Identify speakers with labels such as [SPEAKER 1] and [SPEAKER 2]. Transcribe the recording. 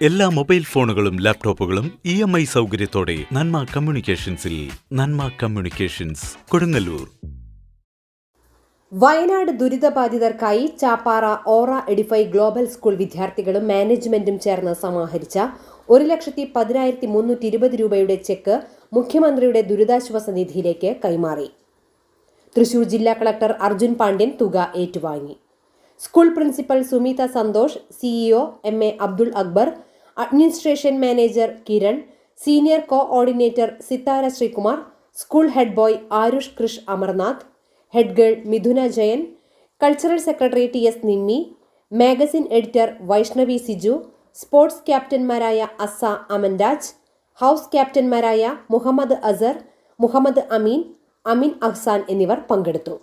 [SPEAKER 1] എല്ലാ മൊബൈൽ ഫോണുകളും ലാപ്ടോപ്പുകളും ഇ എം ഐ സൗകര്യത്തോടെ നന്മ കമ്മ്യൂണിക്കേഷൻസിൽ Nanma communications Kodungallur.
[SPEAKER 2] Wayanad ദുരിതബാധിതർക്കായി Chappara Ora edify global school വിദ്യാർത്ഥികളും മാനേജ്മെന്റും ചേർന്ന് സമാഹരിച്ച ഒരു ലക്ഷത്തി പതിനായിരത്തി മുന്നൂറ്റി ഇരുപത് രൂപയുടെ ചെക്ക് മുഖ്യമന്ത്രിയുടെ ദുരിതാശ്വാസ നിധിയിലേക്ക് കൈമാറി. തൃശൂർ ജില്ലാ കളക്ടർ അർജുൻ പാണ്ഡ്യൻ തുക ഏറ്റുവാങ്ങി. School principal Sumitha Santhosh CEO M A Abdul Akbar administration manager Kiran senior coordinator Sithara Sreekumar school head boy Aarush Krish Amarnath head girl Mithuna Jayan cultural secretary T S Nimmi magazine editor Vaishnavi Siju sports ക്യാപ്റ്റന്മാരായ അസ Amanraj house ക്യാപ്റ്റന്മാരായ മുഹമ്മദ് അസർ മുഹമ്മദ് അമീൻ അമീൻ അഹ്സാൻ എന്നിവർ പങ്കെടുത്തു.